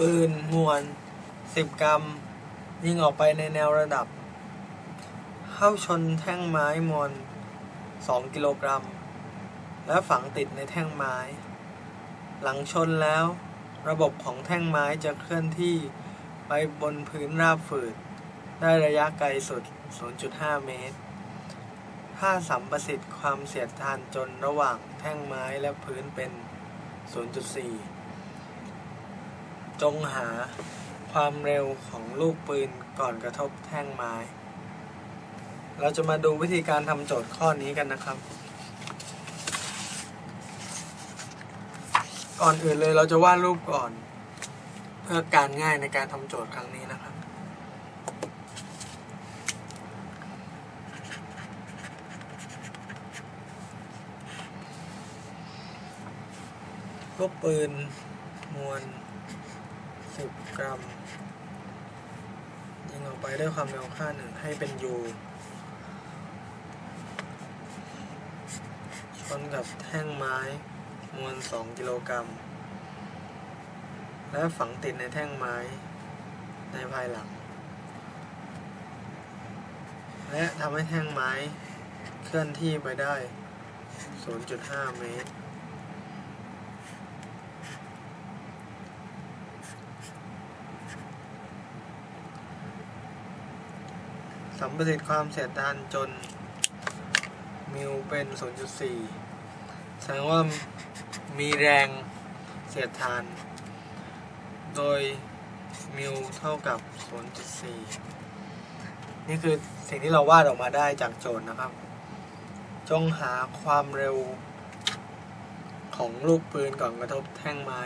ปืนมวล 10 กรัม ยิงออกไปในแนวระดับ เข้าชนแท่งไม้มวล 2 กิโลกรัม และฝังติดในแท่งไม้ หลังชนแล้ว ระบบของแท่งไม้จะเคลื่อนที่ไปบนพื้นราบฝืด ได้ระยะไกลสุด 0.5 เมตรถ้าสัมประสิทธิ์ความเสียดทานจนระหว่างแท่งไม้และพื้นเป็น 0.4 จงหาความเร็วของลูกปืนก่อนกระทบแท่งไม้ เราจะมาดูวิธีการทำโจทย์ข้อนี้กันนะครับ ก่อนอื่นเลยเราจะวาดรูปก่อน เพื่อการง่ายในการทำโจทย์ครั้งนี้นะครับลูกปืนมวล 10 กรัม ยิงออกไปด้วยความเร็วค่าหนึ่งให้เป็น U ชนกับแท่งไม้มวล 2 กิโลกรัม และฝังติดในแท่งไม้ในภายหลัง และทำให้แท่งไม้เคลื่อนที่ไปได้ 0.5 เมตร สัมประสิทธิ์ความเสียดทานจนมิวเป็น 0.4 แสดงว่ามีแรงเสียดทาน โดยมิวเท่ากับ 0.4 นี่คือสิ่งที่เราวาดออกมาได้จากโจทย์นะครับ จงหาความเร็วของลูกปืนก่อนกระทบแท่งไม้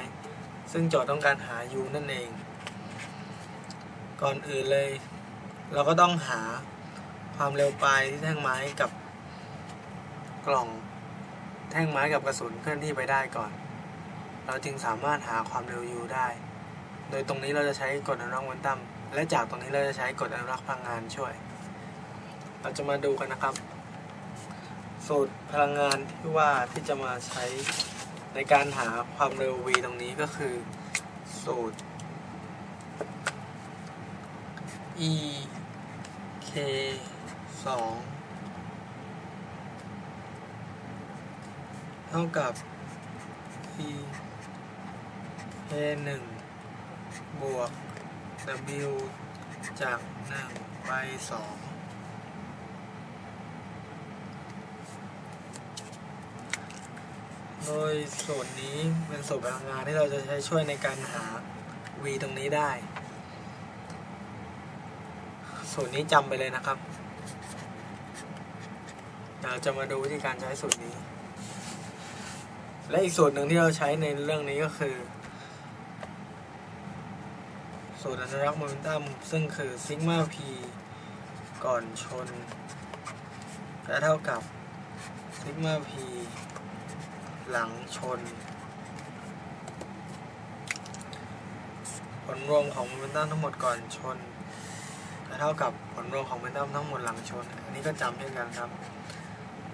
ซึ่งโจทย์ต้องการหา u นั่นเอง ก่อนอื่นเลย เราก็ต้องหาความเร็วปลายที่แท่งไม้กับกล่องแท่งไม้กับกระสุนเคลื่อนที่ไปได้ก่อน เราจึงสามารถหาความเร็ว u ได้ โดยตรงนี้เราจะใช้กฎอนุรักษ์โมเมนตัมและจากตรงนี้เราจะใช้กฎอนุรักษ์พลังงานช่วย เราจะมาดูกันนะครับ สูตรพลังงานที่ว่าที่จะมาใช้ในการหาความเร็ว v ตรงนี้ก็คือสูตร e k สองเท่ากับ e k หนึ่งบวก w จากหนึ่งไปสองโดยสูตรนี้เป็นสูตรพลังงานที่เราจะใช้ช่วยในการหา v ตรงนี้ได้ สูตรนี้จำไปเลยนะครับ เราจะมาดูวิธีการใช้สูตรนี้ และอีกสูตรหนึ่งที่เราใช้ในเรื่องนี้ก็คือ สูตรอนุรักษ์โมเมนตัมซึ่งคือซิกมาพีก่อนชนจะเท่ากับซิกมาพีหลังชน ผลรวมของโมเมนตัมทั้งหมดก่อนชน เท่ากับผลรวมของโมเมนตัมทั้งหมดหลังชน อันนี้ก็จำเช่นกันครับ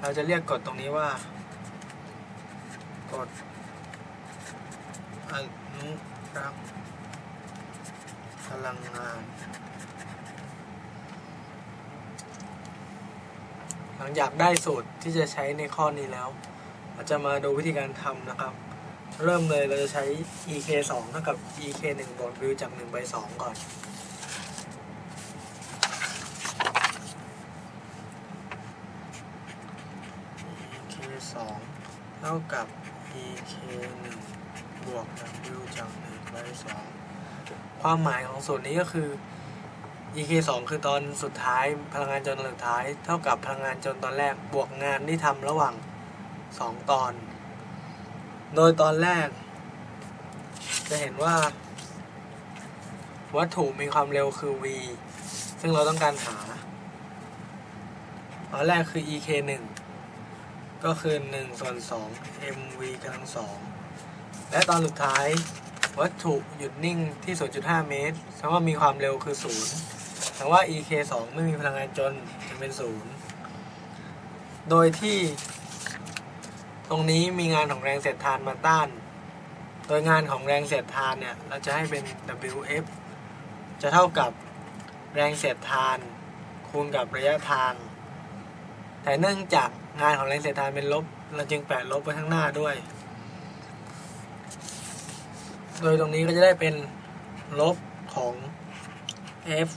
เราจะเรียกกฎตรงนี้ว่ากฎอนุรักษ์พลังงาน หลังจากได้สูตรที่จะใช้ในข้อนี้แล้วเราจะมาดูวิธีการทำนะครับ เริ่มเลยเราจะใช้ ek 2เท่ากับ ek 1บวก w จาก1ไป2ก่อน ek 2เท่ากับ ek 1บวก w จาก1ไป2ความหมายของสูตรนี้ก็คือ ek 2คือตอนสุดท้าย พลังงานจนตอนสุดท้าย เท่ากับพลังงานจนตอนแรกบวกงานที่ทำระหว่าง 2 ตอน โดยตอนแรก จะเห็นว่า วัตถุมีความเร็วคือ v ซึ่งเราต้องการหาตอนแรกคือ ek 1 ก็คือ1ส่วน2 mv กำลังสองและตอนสุดท้าย วัตถุหยุดนิ่งที่ 0.5 เมตรแสดงว่ามีความเร็วคือ 0แสดงว่า ek 2 ไม่มีพลังงานจนจะเป็น 0 โดยที่ ตรงนี้มีงานของแรงเสียดทานมาต้าน โดยงานของแรงเสียดทานเนี่ย เราจะให้เป็น Wf จะเท่ากับแรงเสียดทาน คูณกับระยะทาง แต่เนื่องจาก งานของแรงเสียดทานเป็นลบ เราจึงแปะลบไว้ข้างหน้าด้วย โดยตรงนี้ก็จะได้เป็นลบของ F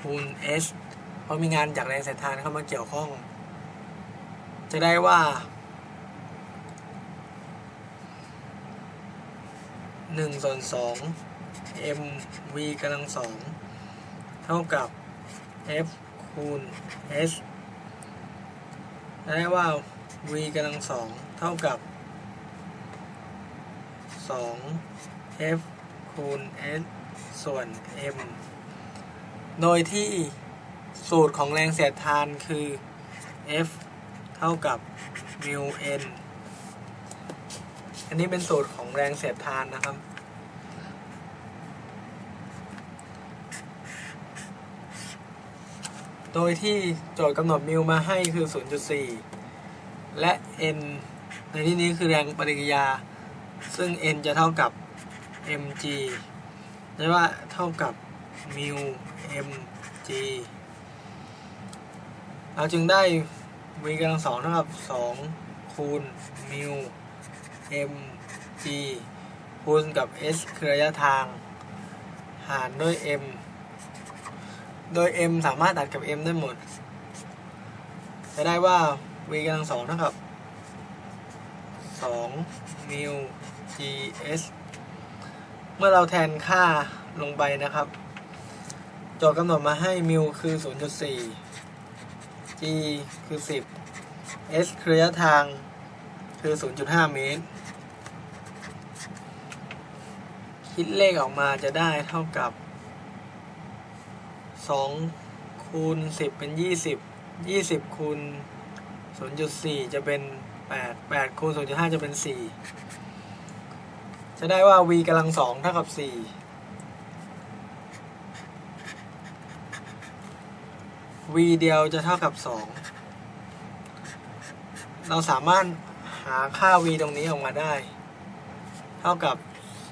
คูณ S เพราะมีงานจากแรงเสียดทานเข้ามาเกี่ยวข้อง จะได้ว่าหนึ่งส่วนสอง m v กำลังสองเท่ากับ f คูณ s ได้ว่า v กำลังสองเท่ากับสอง f คูณ s ส่วน m โดยที่สูตรของแรงเสียดทานคือ f เท่ากับ mu n อันนี้เป็นสูตรของแรงเสียดทานนะครับ โดยที่โจทย์กำหนดมิวมาให้คือ 0.4 และ n ในที่นี้คือแรงปฏิกิริยา ซึ่ง n จะเท่ากับ mg ได้ว่าเท่ากับมิว mg เราจึงได้ v กำลังสองเท่ากับ 2 คูณมิว m g คูณกับ s คือระยะทาง หารด้วย m โดย m สามารถตัดกับ m ได้หมด จะได้ว่า v กำลังสองเท่ากับ2มิว g s เมื่อเราแทนค่าลงไปนะครับ โจทย์กำหนดมาให้มิวคือ 0.4 g คือ 10 s คือระยะทางคือ 0.5 เมตร คิดเลขออกมาจะได้เท่ากับ 2คูณ10เป็น20 20คูณ0.4จะเป็น8 8คูณ0.5จะเป็น4จะได้ว่า v กำลัง2เท่ากับ4 v เดียวจะเท่ากับ 2 เราสามารถหาค่า v ตรงนี้ออกมาได้ เท่ากับ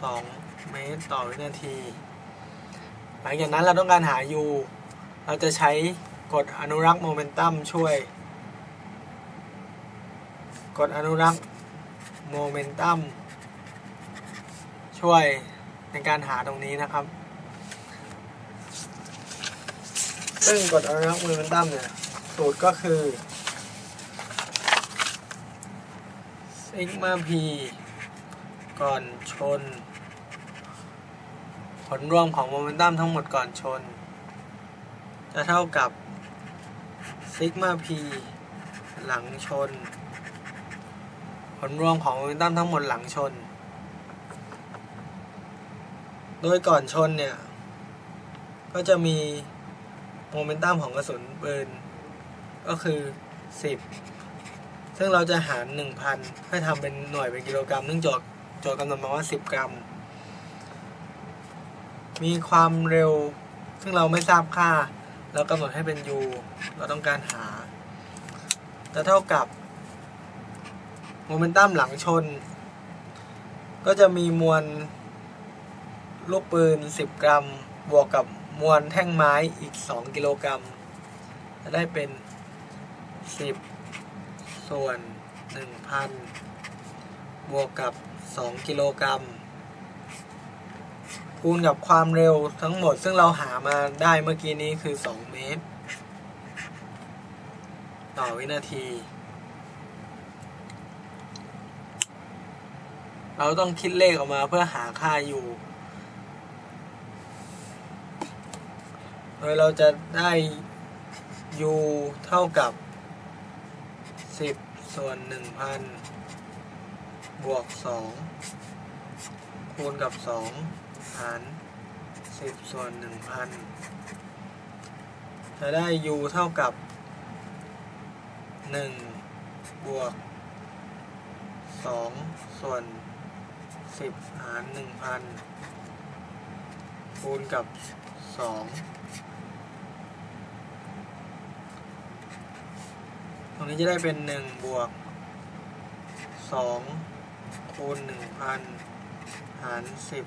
2 เมตรต่อวินาที หลังจากนั้นเราต้องการหา u เราจะใช้กฎอนุรักษ์โมเมนตัมช่วยกฎอนุรักษ์โมเมนตัมช่วยในการหาตรงนี้นะครับ ซึ่งกฎอนุรักษ์โมเมนตัมเนี่ยสูตรก็คือซิกมาพีก่อนชน ลรวมของโมเมนตัมทั้งหมดก่อนชน จะเท่ากับซิกมาพีหลังชน ผลรวมของโมเมนตัมทั้งหมดหลังชน โดยก่อนชนเนี่ย ก็จะมีโมเมนตัมของกระสุนปืนก็คือ 10 ซึ่งเราจะหาร 1,000 ให้ทำเป็นหน่วยเป็นกิโลกรัมเนื่องจากโจทย์กำหนดมาว่า 10 กรัม มีความเร็ว ซึ่งเราไม่ทราบค่า เรากำหนดให้เป็น u เราต้องการหา จะเท่ากับโมเมนตัมหลังชน ก็จะมีมวลลูกปืน 10 กรัม บวกกับมวลแท่งไม้อีก 2 กิโลกรัม จะได้เป็น 10 ส่วน 1,000 บวกกับ 2 กิโลกรัม คูณกับความเร็วทั้งหมด ซึ่งเราหามาได้เมื่อกี้นี้คือ 2 เมตร ต่อวินาที เราต้องคิดเลขออกมาเพื่อหาค่าอยู่ โดยเราจะได้ u เท่ากับ 10 ส่วน 1,000 บวก 2 คูณกับ 2าร10ส่วน1,000จะได้ u เท่ากับ1บวก2ส่วน10หาร1,000คูณกับ2ตรงนี้จะได้เป็น1บวก2คูณ1,000หารสิบ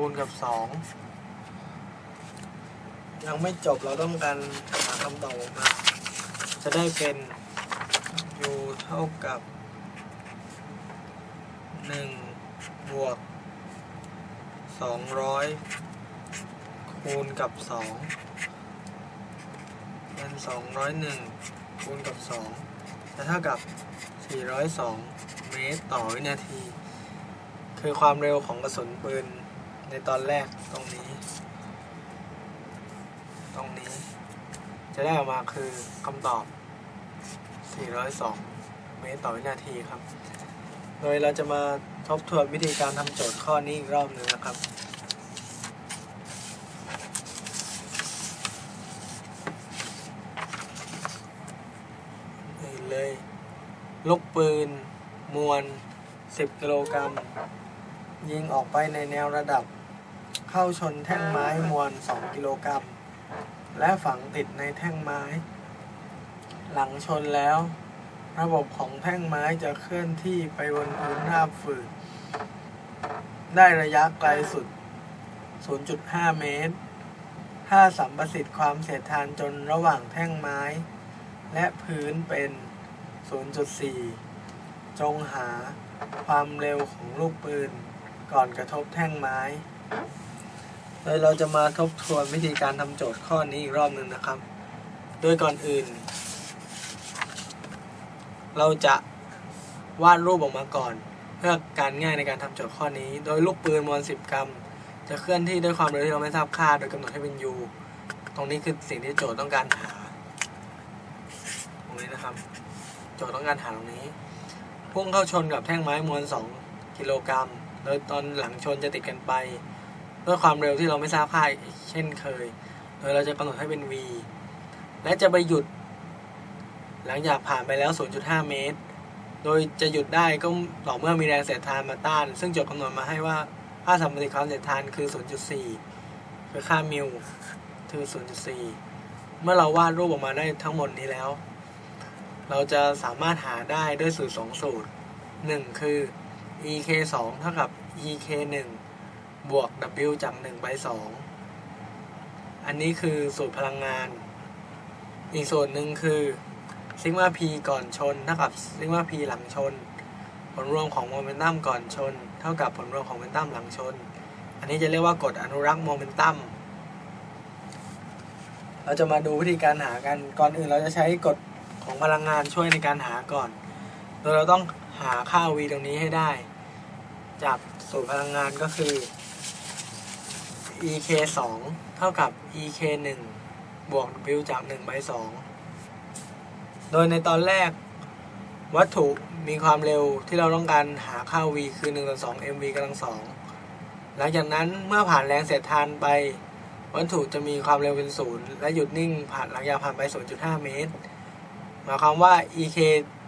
คูณกับสองยังไม่จบเราต้องการหาคำตอบออกมา จะได้เป็น u เท่ากับหนึ่งบวกสองร้อยคูณกับสองเป็นสองร้อยหนึ่งคูณกับสองจะเท่ากับสี่ร้อยสองเมตรต่อวินาที คือความเร็วของกระสุนปืน ในตอนแรกตรงนี้ ตรงนี้ จะได้ออกมาคือคำตอบ 402 เมตรต่อวินาทีครับ โดยเราจะมาทบทวนวิธีการทำโจทย์ข้อนี้อีกรอบหนึ่งนะครับนี่เลยลูกปืน มวล 10 กิโลกรัม ยิงออกไปในแนวระดับ เข้าชนแท่งไม้มวล 2 กิโลกรัม และฝังติดในแท่งไม้ หลังชนแล้ว ระบบของแท่งไม้จะเคลื่อนที่ไปบนพื้นราบฝืดได้ระยะไกลสุด 0.5 เมตร ถ้าสัมประสิทธิ์ความเสียดทานจนระหว่างแท่งไม้ และพื้นเป็น 0.4 จงหาความเร็วของลูกปืนก่อนกระทบแท่งไม้ เราจะมาทบทวนวิธีการทำโจทย์ข้อนี้อีกรอบหนึ่งนะครับ โดยก่อนอื่น เราจะวาดรูปออกมาก่อน เพื่อการง่ายในการทำโจทย์ข้อนี้ โดยลูกปืนมวล10 กรัม จะเคลื่อนที่ด้วยความเร็วที่เราไม่ทราบค่า โดยกำหนดให้เป็น u ตรงนี้คือสิ่งที่โจทย์ต้องการหา ตรงนี้นะครับ โจทย์ต้องการหาตรงนี้ พุ่งเข้าชนกับแท่งไม้มวล 2 กิโลกรัม โดยตอนหลังชนจะติดกันไป ด้วยความเร็วที่เราไม่ทราบค่าเช่นเคย โดยเราจะกำหนดให้เป็น v และจะไปหยุด หลังจากผ่านไปแล้ว 0.5 เมตร โดยจะหยุดได้ก็ต่อเมื่อมีแรงเสียดทานมาต้าน ซึ่งโจทย์กำหนดมาให้ว่าค่าสัมพันธ์ความเสียดทานคือ 0.4 คือค่ามิลคือ 0.4 เมื่อเราวาดรูปออกมาได้ทั้งหมดนี้แล้ว เราจะสามารถหาได้ด้วยสูตร 2 สูตร 1 คือ ek 2เท่ากับ ek 1 บวก w จาก1ไป2อันนี้คือสูตรพลังงาน อีกส่วนหนึ่งคือซิกมา p ก่อนชน เท่ากับซิกมา p หลังชน ผลรวมของโมเมนตัมก่อนชน เท่ากับผลรวมของโมเมนตัมหลังชน อันนี้จะเรียกว่ากฎอนุรักษ์โมเมนตัมเราจะมาดูวิธีการหากันก่อนอื่นเราจะใช้กฎของพลังงานช่วยในการหาก่อน โดยเราต้องหาค่า v ตรงนี้ให้ได้ จากสูตรพลังงานก็คือ ek 2เท่ากับ ek 1บวก w จาก1ไป2โดยในตอนแรก วัตถุมีความเร็วที่เราต้องการหาค่า v คือ1ต่อ2 mv กำลังสองหลังจากนั้นเมื่อผ่านแรงเสียดทานไป วัตถุจะมีความเร็วเป็นศูนย์และหยุดนิ่งผ่านหลังจาผ่านไป 0.5 เมตร หมายความว่า ek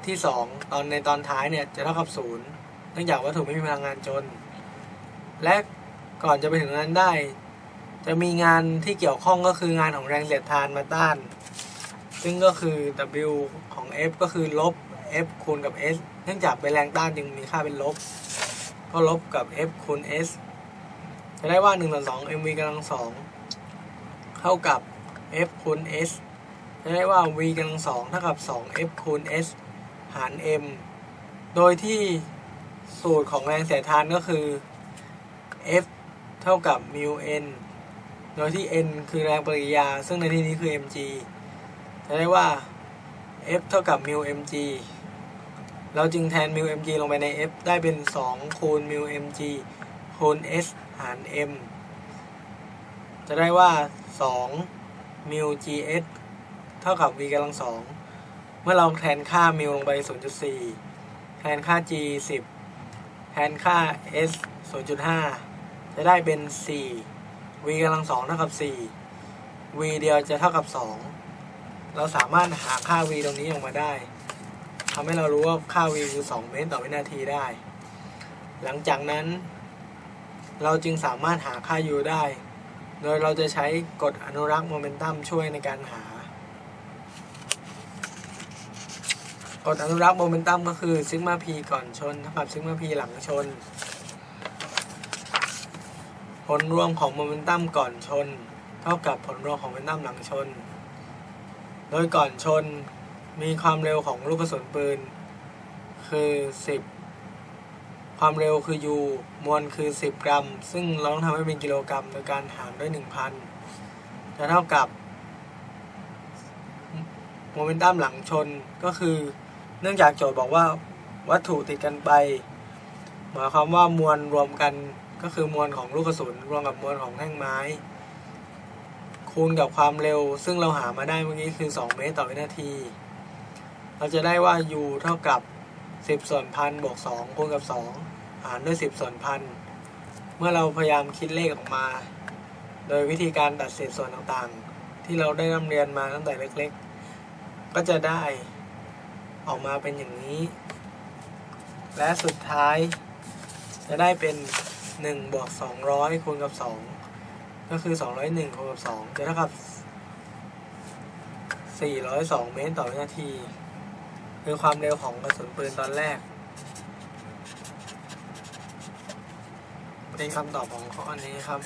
ที่ 2 ตอนในตอนท้ายเนี่ยจะเท่ากับ 0 เนื่องจากวัตถุไม่มีพลังงานจน และ ก่อนจะไปถึงนั้นได้ จะมีงานที่เกี่ยวข้องก็คืองานของแรงเสียดทานมาต้าน ซึ่งก็คือ W ของ F ก็คือลบ F คูณกับ S เนื่องจากเป็นแรงต้านจึงมีค่าเป็นลบ ก็ลบกับ F คูณ S จะได้ว่า1ต่อ2 mv กำลังสองเท่ากับ F คูณ S จะได้ว่า v กำลังสองเท่ากับ 2 F คูณ S หาร m โดยที่สูตรของแรงเสียดทานก็คือ ท่ากับ mu n โดยที่ n คือแรงปฏิกิริยา ซึ่งในที่นี้คือ mg จะได้ว่า F เท่ากับ mu mg เราจึงแทน mu mg ลงไปใน F ได้เป็น 2 คูณ mu mg คูณ S หาร m จะได้ว่า2 mu gs เท่ากับ v กำลังสอง เมื่อเราแทนค่า mu ลงไป 0.4 แทนค่า g 10 แทนค่า s 0.5 จะได้เป็น 4 v กำลังสองเท่ากับ 4 v เดียวจะเท่ากับ 2 เราสามารถหาค่า v ตรงนี้ออกมาได้ทำให้เรารู้ว่าค่า v คือ 2 เมตรต่อวินาทีได้ หลังจากนั้น เราจึงสามารถหาค่า u ได้ โดยเราจะใช้กฎอนุรักษ์โมเมนตัมช่วยในการหากฎอนุรักษ์โมเมนตัมก็คือซิกมาพีก่อนชนเท่ากับซิกมาพีหลังชน ผลรวมของโมเมนตัมก่อนชน เท่ากับผลรวมของโมเมนตัมหลังชน โดยก่อนชนมีความเร็วของลูกกระสุนปืน คือ 10 ความเร็วคือ u มวลคือ 10 กรัม ซึ่งเราต้องทำให้เป็นกิโลกรัมโดยการหารด้วย 1,000 จะเท่ากับโมเมนตัมหลังชนก็คือเนื่องจากโจทย์บอกว่าวัตถุติดกันไป หมายความว่ามวลรวมกัน ก็คือมวลของลูกกระสุนรวมกับมวลของแท่งไม้ คูณกับความเร็ว ซึ่งเราหามาได้เมื่อกี้คือ 2 เมตรต่อวินาที เราจะได้ว่า u เท่ากับ 10 ส่วนพันบวก 2 คูณกับ 2 หารด้วย 10 ส่วนพันเมื่อเราพยายามคิดเลขออกมา โดยวิธีการตัดเศษส่วนต่างๆ ที่เราได้นำเรียนมาตั้งแต่เล็กๆ ก็จะได้ออกมาเป็นอย่างนี้ และสุดท้ายจะได้เป็น 1บวก200คูณกับ 2 ก็คือ 201คูณกับ2จะเท่ากับ 402 เมตรต่อวินาที คือความเร็วของกระสุนปืนตอนแรก เป็นคำตอบของข้อนี้ครับ